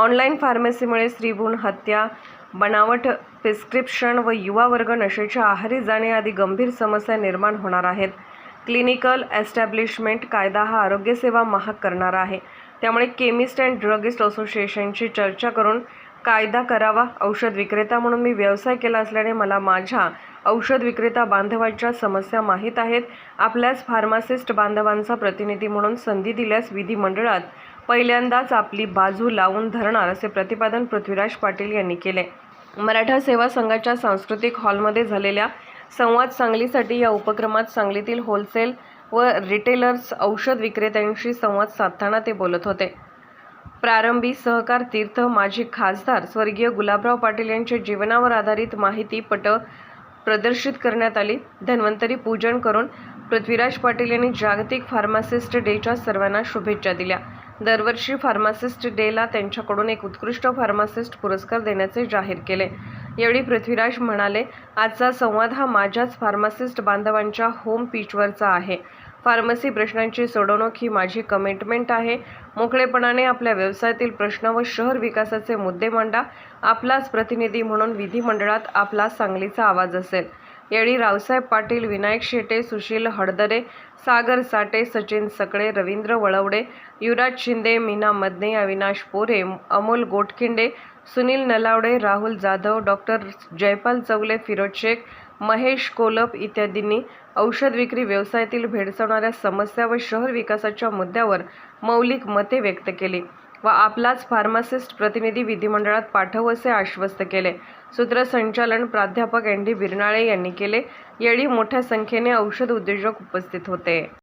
Online फार्मसीमुळे स्त्रीभ्रूण हत्या बनावट प्रिस्क्रिप्शन व युवा वर्ग नशेच्या आहारी जाणे आदी गंभीर समस्या निर्माण होणार आहेत. क्लिनिकल एस्टॅब्लिशमेंट कायदा हा आरोग्यसेवा महाग करणारा आहे. त्यामुळे केमिस्ट अँड ड्रगिस्ट असोसिएशनची चर्चा करून कायदा करावा औषध विक्रेता म्हणून मी व्यवसाय केला असल्याने मला माझ्या औषध विक्रेता बांधवांच्या समस्या माहीत आहेत. आपल्याच फार्मासिस्ट बांधवांचा प्रतिनिधी म्हणून संधी दिल्यास विधिमंडळात पहिल्यांदाच आपली बाजू लावून धरणार असे प्रतिपादन पृथ्वीराज पाटील यांनी केले. मराठा सेवा संघाच्या सांस्कृतिक हॉलमध्ये झालेल्या संवाद सांगलीसाठी या उपक्रमात सांगलीतील होलसेल व रिटेलर्स औषध विक्रेत्यांशी संवाद साधताना ते बोलत होते. प्रारंभी सहकार तीर्थ माजी खासदार स्वर्गीय गुलाबराव पाटील यांच्या जीवनावर आधारित माहिती पट प्रदर्शित करण्यात आली. धन्वंतरी पूजन करून पृथ्वीराज पाटील यांनी जागतिक फार्मासिस्ट डेच्या सर्वांना शुभेच्छा दिल्या. दरवर्षी फार्मासिस्ट डेला त्यांच्याकडून एक उत्कृष्ट फार्मासिस्ट पुरस्कार देण्याचे जाहीर केले. यावेळी पृथ्वीराज म्हणाले आजचा संवाद हा माझ्याच फार्मासिस्ट बांधवांच्या होम पिचवरचा आहे. फार्मसी प्रश्नांची सोडवणूक ही माझी कमिटमेंट आहे. मोकळेपणाने आपल्या व्यवसायातील प्रश्न व शहर विकासाचे मुद्दे मांडा. आपलाच प्रतिनिधी म्हणून विधिमंडळात आपला सांगलीचा आवाज असेल. यावेळी रावसाहेब पाटील विनायक शेटे सुशील हडदरे सागर साटे सचिन सकळे रवींद्र वळवडे युवराज शिंदे मीना मदने अविनाश पोरे अमोल गोटखिंडे सुनील नलावडे राहुल जाधव डॉक्टर जयपाल चौले फिरोज शेख महेश कोलप इत्यादींनी औषध विक्री व्यवसायातील भेडसावणाऱ्या समस्या व शहर विकासाच्या मुद्द्यावर मौलिक मते व्यक्त केली. व आपलाच फार्मासिस्ट प्रतिनिधी विधिमंडळात पाठवू असे आश्वस्त केले. सूत्रसंचालन प्राध्यापक एन डी बिरनाळे यांनी केले. यावेळी मोठ्या संख्येने औषध उद्योजक उपस्थित होते.